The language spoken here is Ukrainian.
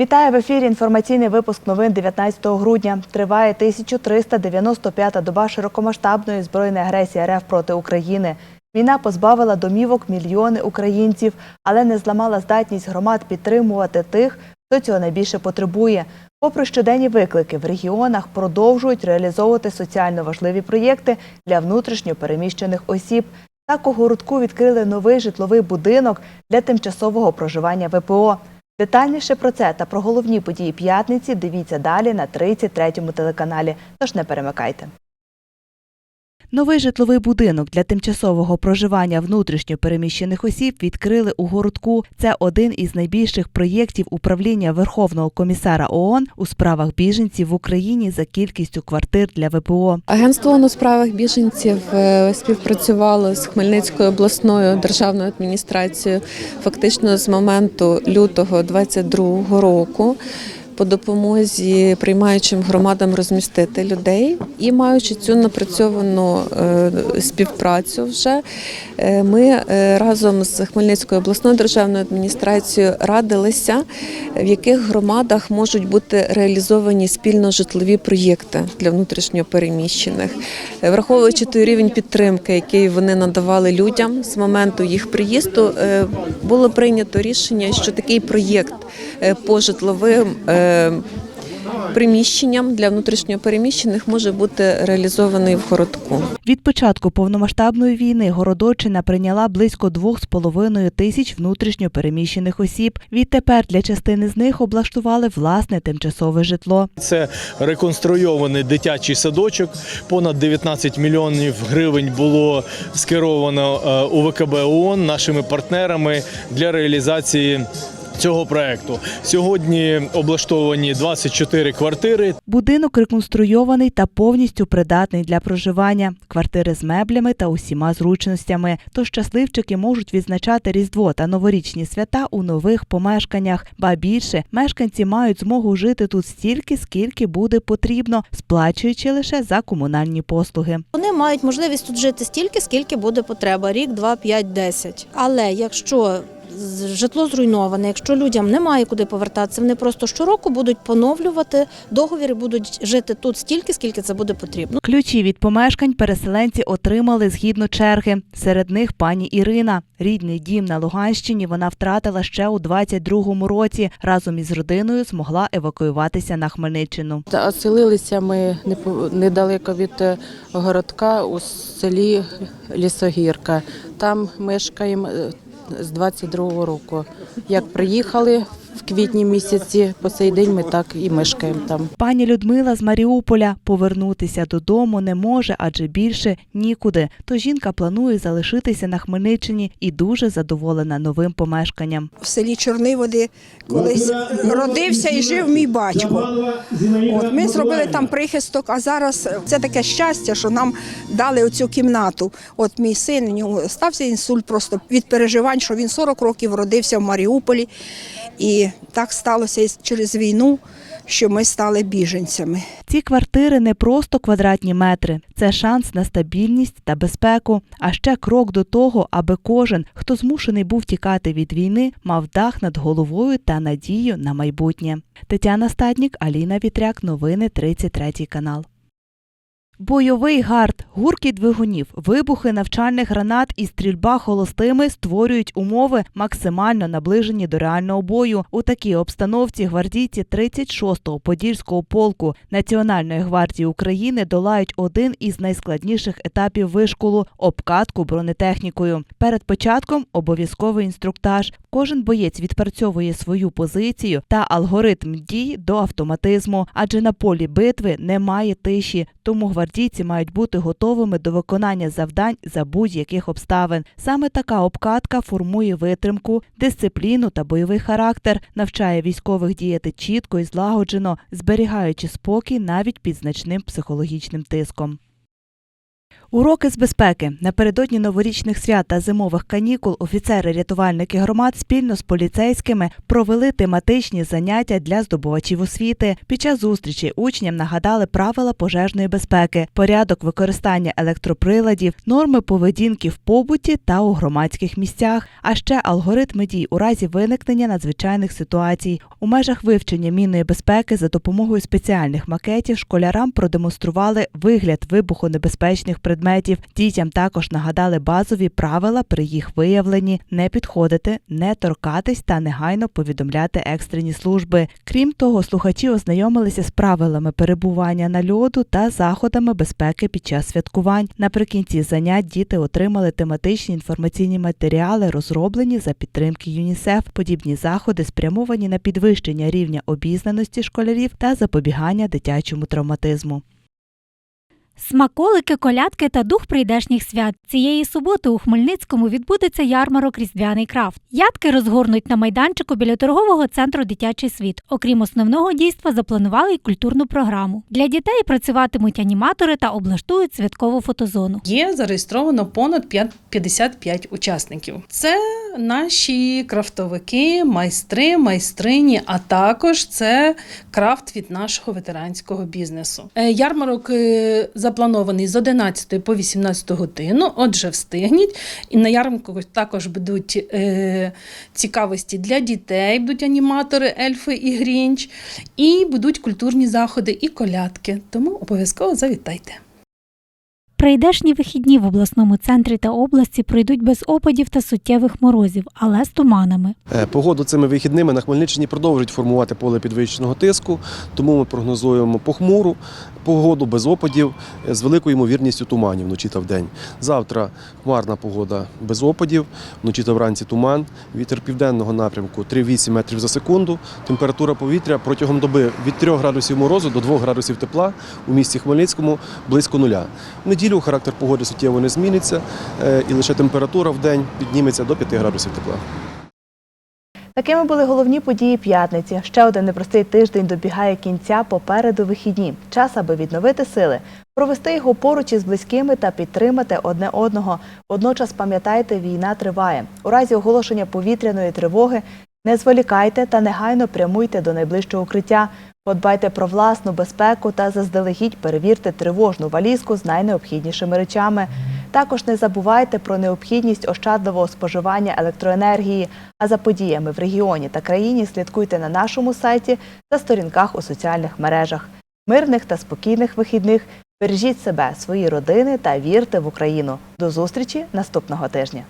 Вітаю в ефірі. Інформаційний випуск новин 19 грудня. Триває 1395-та доба широкомасштабної збройної агресії РФ проти України. Війна позбавила домівок мільйони українців, але не зламала здатність громад підтримувати тих, хто цього найбільше потребує. Попри щоденні виклики, в регіонах продовжують реалізовувати соціально важливі проєкти для внутрішньо переміщених осіб. Так у городку відкрили новий житловий будинок для тимчасового проживання ВПО. Детальніше про це та про головні події п'ятниці дивіться далі на 33-му телеканалі. Тож не перемикайте. Новий житловий будинок для тимчасового проживання внутрішньо переміщених осіб відкрили у городку. Це один із найбільших проєктів управління Верховного комісара ООН у справах біженців в Україні за кількістю квартир для ВПО. Агентство ООН у справах біженців е, співпрацювало з Хмельницькою обласною державною адміністрацією фактично з моменту лютого 2022 року. По допомозі приймаючим громадам розмістити людей і маючи цю напрацьовану е, співпрацю, вже е, ми е, разом з Хмельницькою обласною державною адміністрацією радилися, в яких громадах можуть бути реалізовані спільно житлові проєкти для внутрішньопереміщених, враховуючи той рівень підтримки, який вони надавали людям з моменту їх приїзду, було прийнято рішення, що такий проєкт по житловим приміщенням для внутрішньопереміщених може бути реалізований в городку. Від початку повномасштабної війни Городочина прийняла близько 2,5 тисяч внутрішньо переміщених осіб. Відтепер для частини з них облаштували власне тимчасове житло. Це реконструйований дитячий садочок. Понад 19 мільйонів гривень було скеровано е, у ВКБ ООН нашими партнерами для реалізації. Цього проекту сьогодні облаштовані 24 квартири. Будинок реконструйований та повністю придатний для проживання, квартири з меблями та усіма зручностями. Тож щасливчики можуть відзначати Різдво та новорічні свята у нових помешканнях. Ба більше мешканці мають змогу жити тут стільки, скільки буде потрібно, сплачуючи лише за комунальні послуги. Вони мають можливість тут жити стільки, скільки буде потреба рік, два, п'ять, десять. Але якщо житло зруйноване, якщо людям немає куди повертатися, вони просто щороку будуть поновлювати договір і будуть жити тут стільки, скільки це буде потрібно. Ключі від помешкань переселенці отримали згідно черги. Серед них пані Ірина. Рідний дім на Луганщині вона втратила ще у 22-му році. Разом із родиною змогла евакуюватися на Хмельниччину. Оселилися ми недалеко від е, городка у селі Лісогірка. Там мешкаємо е, з 22-го року. Як приїхали в квітні місяці, по цей день ми так і мешкаємо там. Пані Людмила з Маріуполя повернутися додому не може, адже більше нікуди. То жінка планує залишитися на Хмельниччині і дуже задоволена новим помешканням. в селі Чорниводи колись родився і жив мій батько. От ми зробили там прихисток, а зараз це таке щастя, що нам дали оцю кімнату. От мій син у нього стався інсульт просто від переживань, що він 40 років родився в Маріуполі, і так сталося через війну, що ми стали біженцями. Ці квартири не просто квадратні метри, це шанс на стабільність та безпеку, а ще крок до того, аби кожен, хто змушений був тікати від війни, мав дах над головою та надію на майбутнє. Тетяна Стаднік, Аліна Вітряк, новини 33 канал. Бойовий гард, гуркіт двигунів, вибухи навчальних гранат і стрільба холостими створюють умови, максимально наближені до реального бою. У такій обстановці гвардійці 36-го Подільського полку Національної гвардії України долають один із найскладніших етапів вишколу обкатку бронетехнікою. Перед початком обов'язковий інструктаж. Кожен боєць відпрацьовує свою позицію та алгоритм дій до автоматизму, адже на полі битви немає тиші, тому гвардійці мають бути готовими до виконання завдань за будь-яких обставин. Саме така обкатка формує витримку, дисципліну та бойовий характер, навчає військових діяти чітко і злагоджено, зберігаючи спокій навіть під значним психологічним тиском. Уроки з безпеки напередодні новорічних свят та зимових канікул офіцери-рятувальники громад спільно з поліцейськими провели тематичні заняття для здобувачів освіти. Під час зустрічі учням нагадали правила пожежної безпеки, порядок використання електроприладів, норми поведінки в побуті та у громадських місцях, а ще алгоритми дій у разі виникнення надзвичайних ситуацій. У межах вивчення мінної безпеки за допомогою спеціальних макетів школярам продемонстрували вигляд вибухонебезпечних предметів. Дітям також нагадали базові правила при їх виявленні не підходити, не торкатись та негайно повідомляти екстрені служби. Крім того, слухачі ознайомилися з правилами перебування на льоду та заходами безпеки під час святкувань. Наприкінці занять діти отримали тематичні інформаційні матеріали, розроблені за підтримки ЮНІСЕФ. Подібні заходи спрямовані на підвищення рівня обізнаності школярів та запобігання дитячому травматизму. Смаколики, колядки та дух прийдешніх свят. Цієї суботи у Хмельницькому відбудеться ярмарок Різдвяний крафт. Ядки розгорнуть на майданчику біля торгового центру Дитячий світ. Окрім основного дійства, запланували й культурну програму. Для дітей працюватимуть аніматори та облаштують святкову фотозону. Є зареєстровано понад п'ят- 55 учасників. Це наші крафтовики, майстри, майстрині, а також це крафт від нашого ветеранського бізнесу. Е, Ярмарок е, запланований з 11 по 18 годину. Отже, встигніть. І на ярмарку також будуть е, цікавості для дітей, будуть аніматори, ельфи і грінч, і будуть культурні заходи і колядки. Тому обов'язково завітайте. Прийдешні вихідні в обласному центрі та області пройдуть без опадів та суттєвих морозів, але з туманами. Е, Погоду цими вихідними на Хмельниччині продовжують формувати поле підвищеного тиску, тому ми прогнозуємо похмуру погоду без опадів е, з великою ймовірністю туманів вночі та вдень. Завтра хмарна погода без опадів, вночі та вранці туман, вітер південного напрямку 3-8 метрів за секунду. Температура повітря протягом доби від 3 градусів морозу до 2 градусів тепла у місті Хмельницькому близько нуля. Неділю характер погоди суттєво не зміниться, е, і лише температура в день підніметься до 5 градусів тепла. Такими були головні події п'ятниці. Ще один непростий тиждень добігає кінця попереду вихідні. Час, аби відновити сили, провести його поруч із близькими та підтримати одне одного. Водночас пам'ятайте, війна триває. У разі оголошення повітряної тривоги не зволікайте та негайно прямуйте до найближчого укриття. Подбайте про власну безпеку та заздалегідь перевірте тривожну валізку з найнеобхіднішими речами. Також не забувайте про необхідність ощадливого споживання електроенергії. А за подіями в регіоні та країні слідкуйте на нашому сайті та сторінках у соціальних мережах. Мирних та спокійних вихідних. Бережіть себе, свої родини та вірте в Україну. До зустрічі наступного тижня.